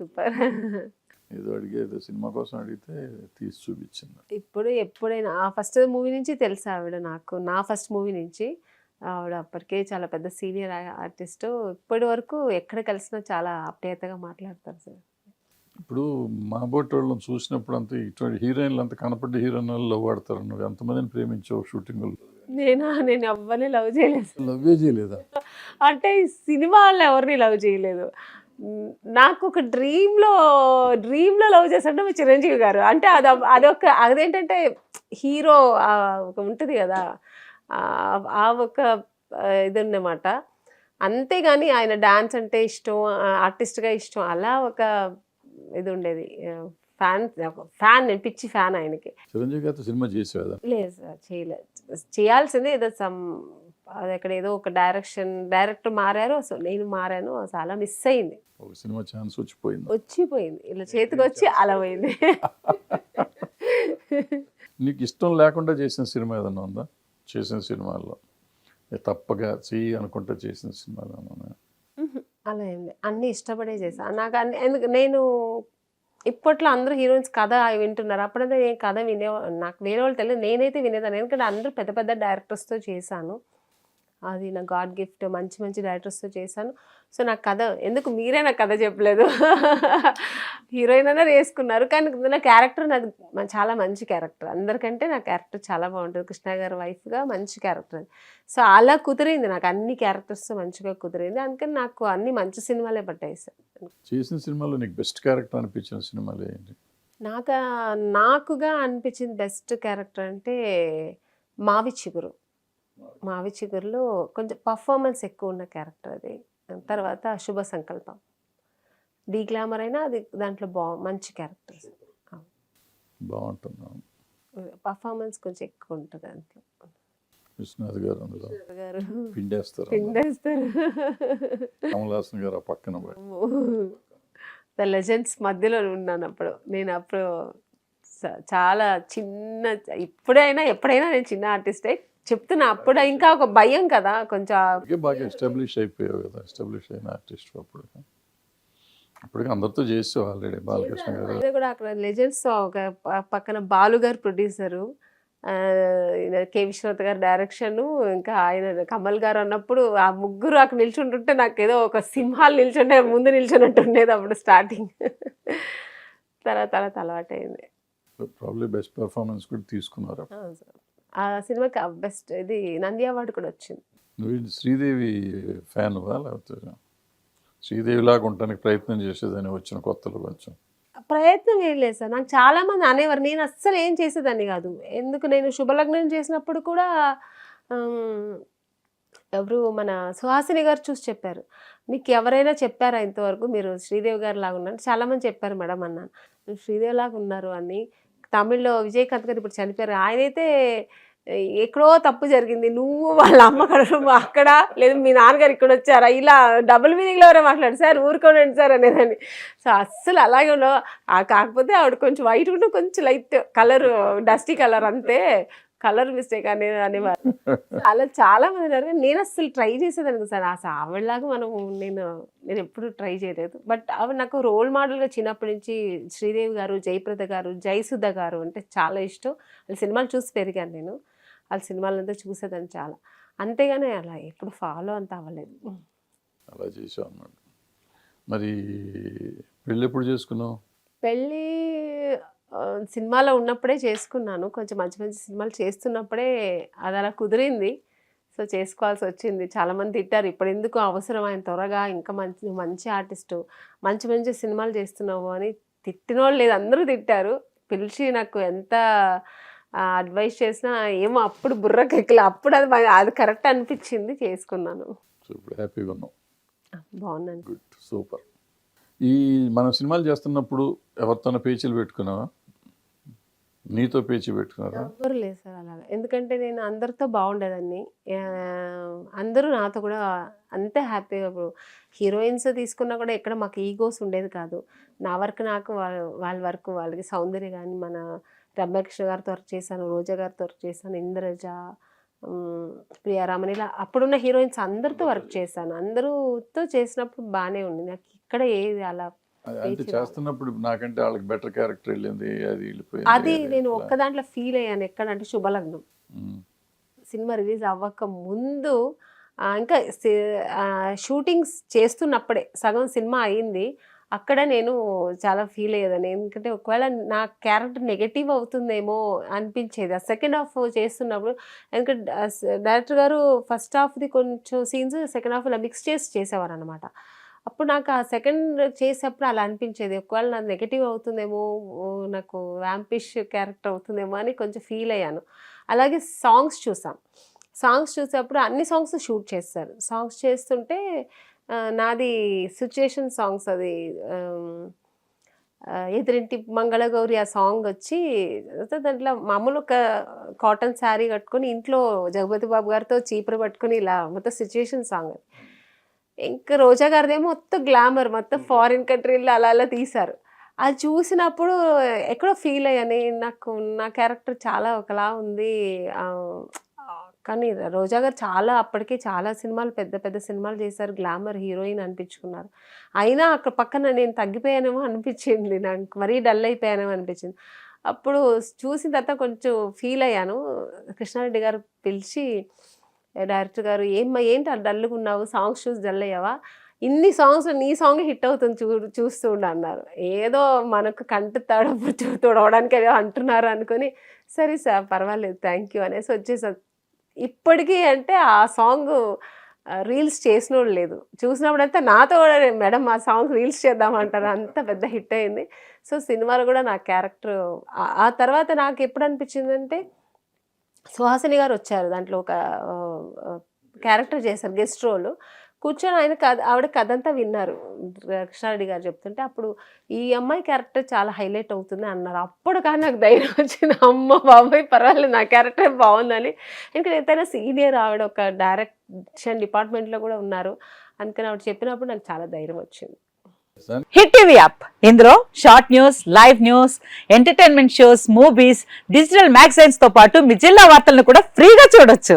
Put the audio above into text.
Super. ఏదో అడిగేదో cinema కోసం అడిగితే తీసి చూపించింది. ఇప్పుడు ఎప్పుడైనా ఆ ఫస్ట్ మూవీ నుంచి తెలుసు ఆవిడ నాకు. నా ఫస్ట్ మూవీ నుంచి ఆవిడ అప్పటికే చాలా పెద్ద సీనియర్ ఆర్టిస్ట్. ఇప్పటి వరకు ఎక్కడ కలిసినా చాలా అప్యాయతగా మాట్లాడతారు సార్. ఇప్పుడు మా బోటి వాళ్ళని చూసినప్పుడు అంతా ఇటువంటి హీరోయిన్లు అంత కనపడ్డ హీరోయిన్ లవ్ ఆడతారు నువ్వు ఎంతమందిని ప్రేమించావు షూటింగ్ నేనా? నేను ఎవ్వరిని లవ్ చేయలేదు. లవ్వే చేయలేదా? అంటే ఈ సినిమా వాళ్ళు ఎవరిని లవ్ చేయలేదు. నాకు ఒక డ్రీమ్లో డ్రీమ్లో లవ్ చేస్తుంటే మా చిరంజీవి గారు. అంటే అది అదొక అదేంటంటే హీరో ఒక ఉంటుంది కదా ఆ- ఒక ఇది ఉన్నమాట అంతేగాని ఆయన డాన్స్ అంటే ఇష్టం ఆర్టిస్ట్గా ఇష్టం అలా ఒక ఇది ఉండేది ఫ్యాన్ ఫ్యాన్ నేను పిచ్చి ఫ్యాన్ ఆయనకి. చిరంజీవి గారితో సినిమా చేసేవాదా లేదు సార్ చేయలేదు చేయాల్సిందే ఏదో సమ్ అది అక్కడ ఏదో ఒక డైరెక్షన్ డైరెక్టర్ మారారు. సో నేను మారాను. చాలా మిస్ అయింది. ఒక సినిమా ఛాన్స్ వచ్చిపోయింది. వచ్చిపోయింది. ఇలా చేతికి వచ్చి అలా పోయింది. నీకు ఇష్టం లేకుండా చేసిన సినిమా ఏదన్నా ఉందా? చేసిన సినిమాల్లో. తప్పగా చెయ్యి అనుకుంటా చేసిన సినిమాలు ఏమన్నా ఉన్నాయా? అలా ఏం లేదు. అన్ని ఇష్టపడే చేశాను నాకు అన్ని ఎందుకు నేను ఇప్పట్లో అందరూ హీరోయిన్స్ కథ వింటున్నారు. అప్పుడైతే నేను కథ వినే నాకు వేరే వాళ్ళు తెలియదు. నేనైతే వినేదాన్ని. ఎందుకంటే అందరూ పెద్ద పెద్ద డైరెక్టర్స్తో చేశాను. అది నా గాడ్ గిఫ్ట్ మంచి మంచి డైరెక్టర్స్తో చేశాను. సో నాకు కథ ఎందుకు మీరే నాకు కథ చెప్పలేదు? హీరోయిన్ అన్నారు వేసుకున్నారు. కానీ నా క్యారెక్టర్ నాకు చాలా మంచి క్యారెక్టర్. అందరికంటే నా క్యారెక్టర్ చాలా బాగుంటుంది. కృష్ణ గారి వైఫ్గా మంచి క్యారెక్టర్ సో అలా కుదిరింది. నాకు అన్ని క్యారెక్టర్స్ మంచిగా కుదిరింది. అందుకని నాకు అన్ని మంచి సినిమాలే పట్టాయి సార్. చేసిన సినిమాలో నీకు బెస్ట్ క్యారెక్టర్ అనిపించిన సినిమాలు ఏంటి? నాకు నాకుగా అనిపించింది బెస్ట్ క్యారెక్టర్ అంటే మావి చిగురు మావి చిగురులో కొంచెం పర్ఫార్మెన్స్ ఎక్కువ ఉన్న క్యారెక్టర్ అది. తర్వాత శుభ సంకల్పం. డీ గ్లామర్ అయినా అది దాంట్లో బా మంచి క్యారెక్టర్ బాగుంటుంది. పర్ఫార్మెన్స్ కొంచెం ఎక్కువ ఉంటుంది దాంట్లో. విశ్వనాథ్ గారు అందులో. పిండేస్తారు పిండేస్తారు. కమల్ హాసన్ గారు ఆ పక్కన. ద లెజెండ్స్ మధ్యలో ఉన్నాను అప్పుడు. నేను అప్పుడు చాలా చిన్న ఇప్పుడైనా ఎప్పుడైనా నేను చిన్న ఆర్టిస్టే చెప్తున్నా అప్పుడు ఇంకా ఒక భయం కదా కొంచెం బాగా ఎస్టాబ్లిష్ అయిపోయావు కదా ఎస్టాబ్లిష్ అయిన ఆర్టిస్ట్ అప్పుడు. అప్పటికి అందరితో చేసావు ఆల్రెడీ బాలకృష్ణ గారు. కూడా అక్కడ లెజెండ్స్ ఒక పక్కన బాలు గారు ప్రొడ్యూసరు. కె. విశ్వనాథ్ గారు డైరెక్షన్ ఇంకా ఆయన కమల్ గారు అన్నప్పుడు ఆ ముగ్గురు అక్కడ నిల్చుంటుంటే నాకు ఏదో ఒక సింహాలు నిల్చుంటే ముందు నిల్చున్నట్టు ఉండేది అప్పుడు స్టార్టింగ్. తర్వాత తర్వాత అలవాటైంది ప్రాబ్లీ బెస్ట్ పర్ఫార్మెన్స్ కూడా తీసుకున్నారు. ఆ సినిమాకి బెస్ట్ ఇది నంది అవార్డు కూడా వచ్చింది. నువ్వు శ్రీదేవి ఫ్యాన్ లేకపోతే శ్రీదేవి లాగా ఉండడానికి ప్రయత్నం చేసేదని వచ్చిన కొత్తలో కొంచెం? ప్రయత్నం ఏం లేదు సార్. నాకు చాలా మంది అనేవారు నేను అస్సలు ఏం చేసేదాన్ని కాదు. ఎందుకు నేను శుభలగ్నం చేసినప్పుడు కూడా ఎవరు మన సుహాసిని గారు చూసి చెప్పారు. మీకు ఎవరైనా చెప్పారా ఇంతవరకు? మీరు శ్రీదేవి గారు లాగా ఉన్నారు చాలా మంది చెప్పారు మేడం అన్నాను "మీరు శ్రీదేవి లాగా ఉన్నారు అని తమిళ్ళో విజయకాంత్ గారు ఇప్పుడు చనిపోయారు. ఆయనైతే ఎక్కడో తప్పు జరిగింది. నువ్వు వాళ్ళ అమ్మ అక్కడ లేదు మీ నాన్నగారు ఇక్కడ వచ్చారా? ఇలా డబుల్ మీనింగ్లో ఎవరో మాట్లాడు సార్ ఊరుకోనండి సార్ అనేదాన్ని. సో అస్సలు అలాగే ఉండవు. ఆ కాకపోతే ఆవిడ కొంచెం వైట్ ఉంటే కొంచెం లైట్ కలర్ డస్టీ కలర్ అంతే. కలర్ మిస్టేక్ అనే అనేవారు. అలా చాలా మంది ఉన్నారు. కానీ నేను అస్సలు ట్రై చేసేదాన్ని సార్. అసలు ఆవిడలాగా మనం నేను నేను ఎప్పుడు ట్రై చేయలేదు. బట్ ఆవిడ నాకు రోల్ మోడల్గా చిన్నప్పటి నుంచి శ్రీదేవి గారు జయప్రద గారు జయసుధ గారు అంటే చాలా ఇష్టం. వాళ్ళ సినిమాలు చూసి పెరిగాను నేను. వాళ్ళ సినిమాలంతా చూసేదాన్ని చాలా. అంతేగాని అలా ఎప్పుడు ఫాలో అంత అవ్వలేదు. అలా అన్నమాట. మరి పెళ్ళి ఎప్పుడు చేసుకున్నావు? పెళ్ళి సినిమాలో ఉన్నప్పుడే చేసుకున్నాను. కొంచెం మంచి మంచి సినిమాలు చేస్తున్నప్పుడే అది అలా కుదిరింది. సో చేసుకోవాల్సి వచ్చింది. చాలామంది తిట్టారు. ఇప్పుడు ఎందుకు అవసరం? ఆయన త్వరగా ఇంకా మంచి మంచి ఆర్టిస్టు మంచి మంచి సినిమాలు చేస్తున్నావు అని తిట్టిన వాళ్ళు లేదు. అందరూ తిట్టారు. పిలిచి నాకు ఎంత అడ్వైస్ చేసినా ఏమో అప్పుడు బుర్రకెక్కలే అప్పుడు అది అది కరెక్ట్ అనిపించింది. చేసుకున్నాను. హ్యాపీగా బాగున్నాను. గుడ్ సూపర్ ఈ మనం సినిమాలు చేస్తున్నప్పుడు ఎవరితోనో పేచీలు పెట్టుకున్నావా? నీతో పేచి పెట్టుకున్నారా? ఎవ్వరు లేదు సార్ అలాగా. ఎందుకంటే నేను అందరితో బాగుండేదాన్ని. అందరూ నాతో కూడా అంతే హ్యాపీగా ఇప్పుడు హీరోయిన్స్ తీసుకున్నా కూడా ఎక్కడ మాకు ఈగోస్ ఉండేది కాదు. నా వర్క్ నాకు వాళ్ళ వాళ్ళ వర్క్ వాళ్ళకి. సౌందర్య కానీ మన రమ్యకృష్ణ గారితో వర్క్ చేశాను రోజా గారితో వర్క్ చేశాను ఇంద్రజ ప్రియారామన్ ఇలా అప్పుడున్న హీరోయిన్స్ అందరితో వర్క్ చేశాను. అందరూతో చేసినప్పుడు బాగానే ఉంది నాకు ఇక్కడ ఏది అలా అంటే చేస్తున్నప్పుడు నాకంటే వాళ్ళకి బెటర్ క్యారెక్టర్ వెళ్ళింది అది వెళ్ళిపోయింది అది నేను. ఒక్క దాంట్లో ఫీల్ అయ్యాను ఎక్కడంటే శుభలగ్నం. సినిమా రిలీజ్ అవ్వక ముందు ఇంకా షూటింగ్స్ చేస్తున్నప్పుడే సగం సినిమా అయింది. అక్కడ నేను చాలా ఫీల్ అయ్యేదాన్ని. ఎందుకంటే ఒకవేళ నా క్యారెక్టర్ నెగటివ్ అవుతుందేమో అనిపించేది. ఆ సెకండ్ హాఫ్ చేస్తున్నప్పుడు ఎందుకంటే డైరెక్టర్ గారు ఫస్ట్ హాఫ్ది కొంచెం సీన్స్ సెకండ్ హాఫ్ ఇలా మిక్స్ చేసి చేసేవారు అనమాట అప్పుడు నాకు ఆ సెకండ్ చేసేప్పుడు అలా అనిపించేది. ఒకవేళ నాకు నెగటివ్ అవుతుందేమో నాకు వ్యాంపిష్ క్యారెక్టర్ అవుతుందేమో అని కొంచెం ఫీల్ అయ్యాను. అలాగే సాంగ్స్ చూసాం. సాంగ్స్ చూసేటప్పుడు అన్ని సాంగ్స్ షూట్ చేస్తారు. సాంగ్స్ చేస్తుంటే నాది సిచ్యుయేషన్ సాంగ్స్ అది ఎదురింటి మంగళగౌరి ఆ సాంగ్ వచ్చి దాంట్లో మామూలు ఒక కాటన్ శారీ కట్టుకొని ఇంట్లో జగపతి బాబు గారితో చీపురు పట్టుకొని ఇలా మొత్తం సిచ్యుయేషన్ సాంగ్ అది. ఇంకా రోజా గారిదేమో మొత్తం గ్లామర్ మొత్తం ఫారిన్ కంట్రీలో అలా అలా తీశారు. అది చూసినప్పుడు ఎక్కడో ఫీల్ అయ్యాను నాకు నా క్యారెక్టర్ చాలా ఒకలా ఉంది. కానీ రోజా గారు చాలా అప్పటికే చాలా సినిమాలు పెద్ద పెద్ద సినిమాలు చేశారు. గ్లామర్ హీరోయిన్ అనిపించుకున్నారు. అయినా అక్కడ పక్కన నేను తగ్గిపోయానేమో అనిపించింది. నాకు మరీ డల్ అయిపోయానేమో అనిపించింది. అప్పుడు చూసిన తర్వాత కొంచెం ఫీల్ అయ్యాను. కృష్ణారెడ్డి గారు పిలిచి "ఏ డైరెక్టర్ గారు ఏమ్మా ఏంటి అది డల్గా ఉన్నావు? సాంగ్స్ చూసి డల్ అయ్యావా? ఇన్ని సాంగ్స్ నీ సాంగ్ హిట్ అవుతుంది చూ చూస్తూ ఉండు అన్నారు. ఏదో మనకు కంటి తడపు తుడవడానికి ఏదో అంటున్నారు అనుకొని సరే సార్ పర్వాలేదు థ్యాంక్ యూ అనేసి వచ్చేసా. ఇప్పటికీ అంటే ఆ సాంగ్ రీల్స్ చేసినోడు లేదు. చూసినప్పుడంతా నాతో కూడా మేడం ఆ సాంగ్ రీల్స్ చేద్దామంటారు అంత పెద్ద హిట్ అయింది. సో సినిమాలో కూడా నా క్యారెక్టర్ ఆ తర్వాత నాకు ఎప్పుడు అనిపించిందంటే సుహాసిని గారు వచ్చారు. దాంట్లో ఒక క్యారెక్టర్ చేశారు గెస్ట్ రోల్. కూర్చొని ఆయన కథ ఆవిడ కథ అంతా విన్నారు కృష్ణారెడ్డి గారు చెప్తుంటే అప్పుడు ఈ అమ్మాయి క్యారెక్టర్ చాలా హైలైట్ అవుతుంది అన్నారు. అప్పుడు కానీ నాకు ధైర్యం వచ్చింది. అమ్మ బాబాయ్ పర్వాలేదు నా క్యారెక్టర్ బాగుందని. ఎందుకంటే ఎంతైనా సీనియర్ ఆవిడ ఒక డైరెక్షన్ డిపార్ట్మెంట్లో కూడా ఉన్నారు. అందుకని ఆవిడ చెప్పినప్పుడు నాకు చాలా ధైర్యం వచ్చింది. హిట్ టీవీ యాప్ ఇందులో short news live news entertainment shows movies digital మ్యాగజైన్స్తో పాటు మీ జిల్లా వార్తలను కూడా ఫ్రీగా చూడొచ్చు.